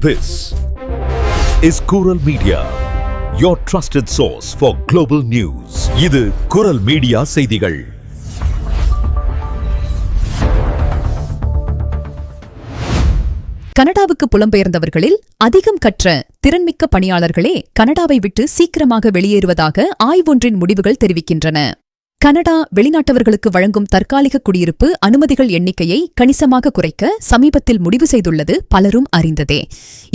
This is Kural Media, your trusted source for global news. இது குரல் media செய்திகள் கனடாவுக்கு புலம்பெயர்ந்தவர்களில் அதிகம் கற்ற திறன்மிக்க பணியாளர்களே கனடாவை விட்டு சீக்கிரமாக வெளியேறுவதாக ஆய்வொன்றின் முடிவுகள் தெரிவிக்கின்றன கனடா வெளிநாட்டவர்களுக்கு வழங்கும் தற்காலிக குடியிருப்பு அனுமதிகள் எண்ணிக்கையை கணிசமாக குறைக்க சமீபத்தில் முடிவு செய்துள்ளது பலரும் அறிந்ததே.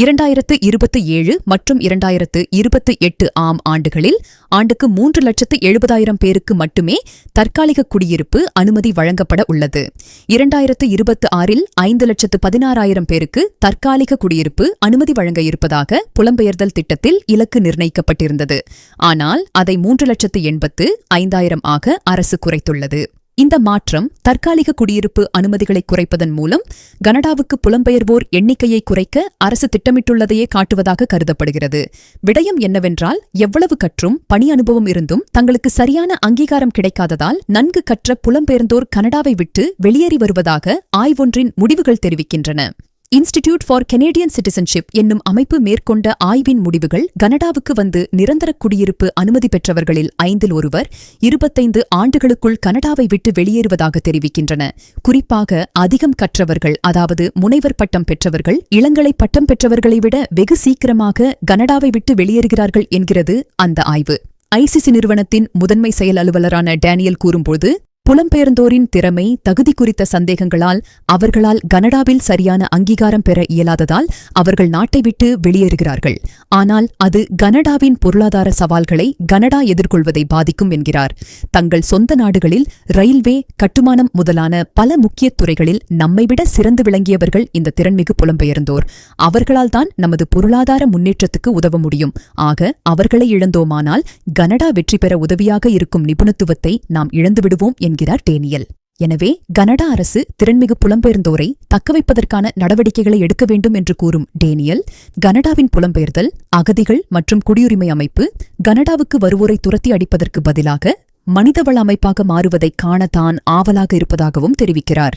இரண்டாயிரத்து இருபத்தி ஏழு மற்றும் இரண்டாயிரத்து இருபத்தி எட்டு ஆம் ஆண்டுகளில் ஆண்டுக்கு மூன்று லட்சத்து எழுபதாயிரம் பேருக்கு மட்டுமே தற்காலிக குடியிருப்பு அனுமதி வழங்கப்பட உள்ளது. இரண்டாயிரத்து இருபத்தி ஆறில் ஐந்து லட்சத்து பதினாறாயிரம் பேருக்கு தற்காலிக குடியிருப்பு அனுமதி வழங்க இருப்பதாக புலம்பெயர்தல் திட்டத்தில் இலக்கு நிர்ணயிக்கப்பட்டிருந்தது. ஆனால் அதை மூன்று லட்சத்து எண்பத்து ஐந்தாயிரம் ஆக அரசு குறைத்துள்ளது. இந்த மாற்றம் தற்காலிக குடியிருப்பு அனுமதிகளை குறைப்பதன் மூலம் கனடாவுக்கு புலம்பெயர்வோர் எண்ணிக்கையை குறைக்க அரசு திட்டமிட்டுள்ளதையே காட்டுவதாக கருதப்படுகிறது. விடயம் என்னவென்றால் எவ்வளவு கற்றும் பணி அனுபவம் இருந்தும் தங்களுக்கு சரியான அங்கீகாரம் கிடைக்காததால் நன்கு கற்ற புலம்பெயர்ந்தோர் கனடாவை விட்டு வெளியேறி வருவதாக ஆய்வொன்றின் முடிவுகள் தெரிவிக்கின்றன. இன்ஸ்டிடியூட் ஃபார் கெனேடியன் சிட்டிசன்ஷிப் என்னும் அமைப்பு மேற்கொண்ட ஆய்வின் முடிவுகள் கனடாவுக்கு வந்து நிரந்தர குடியிருப்பு அனுமதி பெற்றவர்களில் ஐந்தில் ஒருவர் இருபத்தைந்து ஆண்டுகளுக்குள் கனடாவை விட்டு வெளியேறுவதாக தெரிவிக்கின்றன. குறிப்பாக அதிகம் கற்றவர்கள் அதாவது முனைவர் பட்டம் பெற்றவர்கள் இளங்கலை பட்டம் பெற்றவர்களை விட வெகு சீக்கிரமாக கனடாவை விட்டு வெளியேறுகிறார்கள் என்கிறது அந்த ஆய்வு. ஐசிசி நிறுவனத்தின் முதன்மை செயல் அலுவலரான டேனியல் கூறும்போது புலம்பெயர்ந்தோரின் திறமை தகுதி குறித்த சந்தேகங்களால் அவர்களால் கனடாவில் சரியான அங்கீகாரம் பெற இயலாததால் அவர்கள் நாட்டை விட்டு வெளியேறுகிறார்கள். ஆனால் அது கனடாவின் பொருளாதார சவால்களை கனடா எதிர்கொள்வதை பாதிக்கும் என்கிறார். தங்கள் சொந்த நாடுகளில் ரயில்வே கட்டுமானம் முதலான பல முக்கிய துறைகளில் நம்மைவிட சிறந்து விளங்கியவர்கள் இந்த திறன்மிகு புலம்பெயர்ந்தோர். அவர்களால் தான் நமது பொருளாதார முன்னேற்றத்துக்கு உதவ முடியும். ஆக அவர்களை இழந்தோமானால் கனடா வெற்றி பெற உதவியாக இருக்கும் நிபுணத்துவத்தை நாம் இழந்துவிடுவோம் என்கிறார். டேனியல். எனவே கனடா அரசு திறன்மிகு புலம்பெயர்ந்தோரை தக்கவைப்பதற்கான நடவடிக்கைகளை எடுக்க வேண்டும் என்று கூறும் டேனியல் கனடாவின் புலம்பெயர்தல் அகதிகள் மற்றும் குடியுரிமை அமைப்பு கனடாவுக்கு வருவோரை துரத்தி அடிப்பதற்கு பதிலாக மனிதவள அமைப்பாக மாறுவதை காணத்தான் ஆவலாக இருப்பதாகவும் தெரிவிக்கிறார்.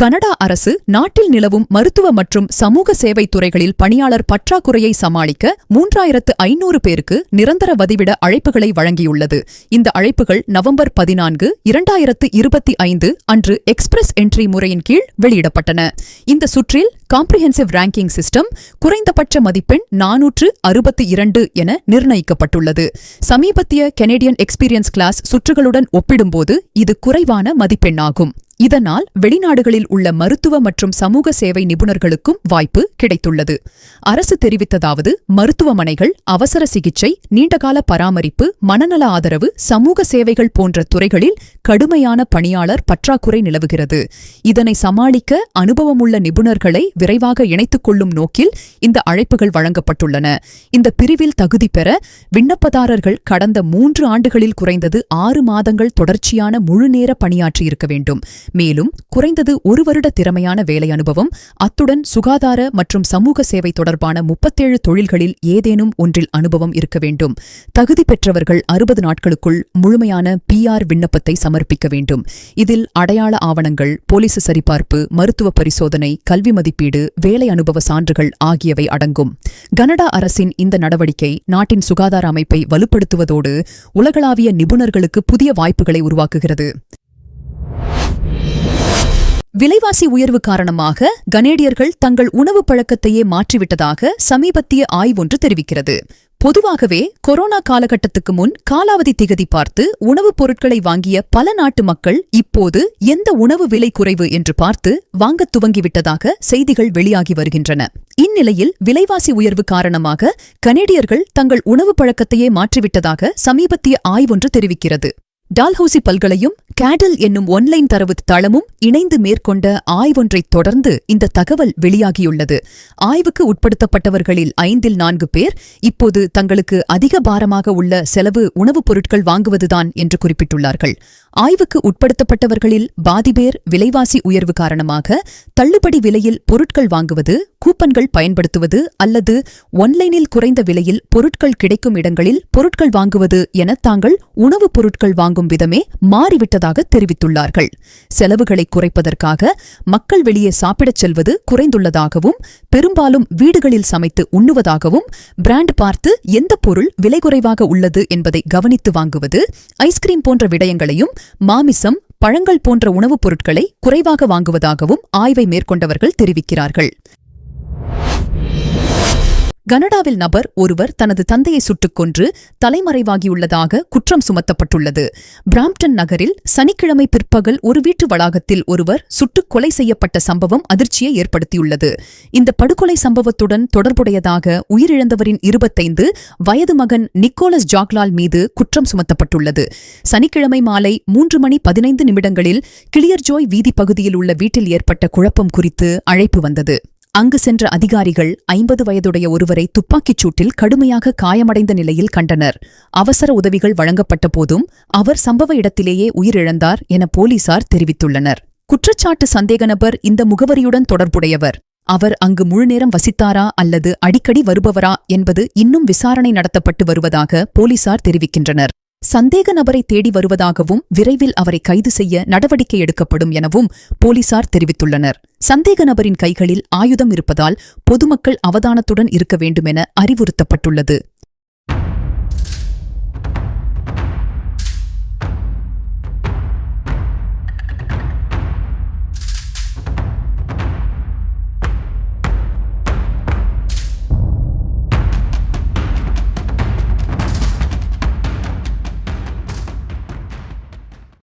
கனடா அரசு நாட்டில் நிலவும் மருத்துவ மற்றும் சமூக சேவை துறைகளில் பணியாளர் பற்றாக்குறையை சமாளிக்க மூன்றாயிரத்து ஐநூறு பேருக்கு நிரந்தர வதிவிட அழைப்புகளை வழங்கியுள்ளது. இந்த அழைப்புகள் நவம்பர் பதினான்கு இரண்டாயிரத்து இருபத்தி ஐந்து அன்று எக்ஸ்பிரஸ் என்ட்ரி முறையின் கீழ் வெளியிடப்பட்டன. இந்த சுற்றில் காம்ப்ரிஹென்சிவ் ரேங்கிங் சிஸ்டம் குறைந்தபட்ச மதிப்பெண் நானூற்று அறுபத்தி இரண்டு என நிர்ணயிக்கப்பட்டுள்ளது. சமீபத்திய கெனடியன் எக்ஸ்பீரியன்ஸ் கிளாஸ் சுற்றுகளுடன் ஒப்பிடும்போது இது குறைவான மதிப்பெண்ணாகும். இதனால் வெளிநாடுகளில் உள்ள மருத்துவ மற்றும் சமூக சேவை நிபுணர்களுக்கும் வாய்ப்பு கிடைத்துள்ளது. அரசு தெரிவித்ததாவது மருத்துவமனைகள் அவசர சிகிச்சை நீண்டகால பராமரிப்பு மனநல ஆதரவு சமூக சேவைகள் போன்ற துறைகளில் கடுமையான பணியாளர் பற்றாக்குறை நிலவுகிறது. இதனை சமாளிக்க அனுபவமுள்ள நிபுணர்களை விரைவாக இணைத்துக் கொள்ளும் நோக்கில் இந்த அழைப்புகள் வழங்கப்பட்டுள்ளன. இந்த பிரிவில் தகுதி பெற விண்ணப்பதாரர்கள் கடந்த மூன்று ஆண்டுகளில் குறைந்தது ஆறு மாதங்கள் தொடர்ச்சியான முழுநேர பணியாற்றியிருக்க வேண்டும். மேலும் குறைந்தது ஒரு வருட திறமையான வேலை அனுபவம் அத்துடன் சுகாதார மற்றும் சமூக சேவை தொடர்பான முப்பத்தேழு தொழில்களில் ஏதேனும் ஒன்றில் அனுபவம் இருக்க வேண்டும். தகுதி பெற்றவர்கள் அறுபது நாட்களுக்குள் முழுமையான பிஆர் விண்ணப்பத்தை சமர்ப்பிக்க வேண்டும். இதில் அடையாள ஆவணங்கள் போலீஸ் சரிபார்ப்பு மருத்துவ பரிசோதனை கல்வி மதிப்பீடு வேலை அனுபவ சான்றுகள் ஆகியவை அடங்கும். கனடா அரசின் இந்த நடவடிக்கை நாட்டின் சுகாதார அமைப்பை வலுப்படுத்துவதோடு உலகளாவிய நிபுணர்களுக்கு புதிய வாய்ப்புகளை உருவாக்குகிறது. விலைவாசி உயர்வு காரணமாக கனேடியர்கள் தங்கள் உணவு பழக்கத்தையே மாற்றிவிட்டதாக சமீபத்திய ஆய்வொன்று தெரிவிக்கிறது. பொதுவாகவே கொரோனா காலகட்டத்துக்கு முன் காலாவதி திகதி பார்த்து உணவுப் பொருட்களை வாங்கிய பல நாட்டு மக்கள் இப்போது எந்த உணவு விலை குறைவு என்று பார்த்து வாங்கத் துவங்கிவிட்டதாக செய்திகள் வெளியாகி வருகின்றன. இந்நிலையில் விலைவாசி உயர்வு காரணமாக கனேடியர்கள் தங்கள் உணவு பழக்கத்தையே மாற்றிவிட்டதாக சமீபத்திய ஆய்வொன்று தெரிவிக்கிறது. டால்ஹவுசி பல்கலையும் கேடல் என்னும் ஒன்லைன் தரவு தளமும் இணைந்து மேற்கொண்ட ஆய்வொன்றைத் தொடர்ந்து இந்த தகவல் வெளியாகியுள்ளது. ஆய்வுக்கு உட்படுத்தப்பட்டவர்களில் ஐந்தில் நான்கு பேர் இப்போது தங்களுக்கு அதிக பாரமாக உள்ள செலவு உணவுப் பொருட்கள் வாங்குவதுதான் என்று குறிப்பிட்டுள்ளார்கள். ஆய்வுக்கு உட்படுத்தப்பட்டவர்களில் பாதிபேர் விலைவாசி உயர்வு காரணமாக தள்ளுபடி விலையில் பொருட்கள் வாங்குவது கூப்பன்கள் பயன்படுத்துவது அல்லது ஒன்லைனில் குறைந்த விலையில் பொருட்கள் கிடைக்கும் இடங்களில் பொருட்கள் வாங்குவது என தாங்கள் உணவுப் பொருட்கள் வாங்கும் வாங்கும் விதமே மாறிவிட்டதாக தெரிவித்துள்ளார்கள். செலவுகளை குறைப்பதற்காக மக்கள் வெளியே சாப்பிடச் செல்வது குறைந்துள்ளதாகவும் பெரும்பாலும் வீடுகளில் சமைத்து உண்ணுவதாகவும் பிராண்ட் பார்த்து எந்த பொருள் விலை குறைவாக உள்ளது என்பதை கவனித்து வாங்குவது ஐஸ்கிரீம் போன்ற விடயங்களையும் மாமிசம் பழங்கள் போன்ற உணவுப் பொருட்களை குறைவாக வாங்குவதாகவும் ஆய்வை மேற்கொண்டவர்கள் தெரிவிக்கிறார்கள். கனடாவில் நபர் ஒருவர் தனது தந்தையை சுட்டுக் கொன்று தலைமறைவாகியுள்ளதாக குற்றம் சுமத்தப்பட்டுள்ளது. பிராம்ப்டன் நகரில் சனிக்கிழமை பிற்பகல் ஒரு வீட்டு வளாகத்தில் ஒருவர் சுட்டுக் கொலை செய்யப்பட்ட சம்பவம் அதிர்ச்சியை ஏற்படுத்தியுள்ளது. இந்த படுகொலை சம்பவத்துடன் தொடர்புடையதாக உயிரிழந்தவரின் இருபத்தைந்து வயது மகன் நிக்கோலஸ் ஜாக்லால் மீது குற்றம் சுமத்தப்பட்டுள்ளது. சனிக்கிழமை மாலை மூன்று மணி பதினைந்து நிமிடங்களில் கிளியர்ஜோய் வீதி பகுதியில் உள்ள வீட்டில் ஏற்பட்ட குழப்பம் குறித்து அழைப்பு வந்தது. அங்கு சென்ற அதிகாரிகள் ஐம்பது வயதுடைய ஒருவரை துப்பாக்கிச் சூட்டில் கடுமையாக காயமடைந்த நிலையில் கண்டனர். அவசர உதவிகள் வழங்கப்பட்ட போதும் அவர் சம்பவ இடத்திலேயே உயிரிழந்தார் என போலீசார் தெரிவித்துள்ளனர். குற்றச்சாட்டு சந்தேக நபர் இந்த முகவரியுடன் தொடர்புடையவர். அவர் அங்கு முழுநேரம் வசித்தாரா அல்லது அடிக்கடி வருபவரா என்பது இன்னும் விசாரணை நடத்தப்பட்டு வருவதாக போலீசார் தெரிவிக்கின்றனர். சந்தேக நபரை தேடி வருவதாகவும் விரைவில் அவரை கைது செய்ய நடவடிக்கை எடுக்கப்படும் எனவும் போலீசார் தெரிவித்துள்ளனர். சந்தேக நபரின் கைகளில் ஆயுதம் இருப்பதால் பொதுமக்கள் அவதானத்துடன் இருக்க வேண்டுமென அறிவுறுத்தப்பட்டுள்ளது.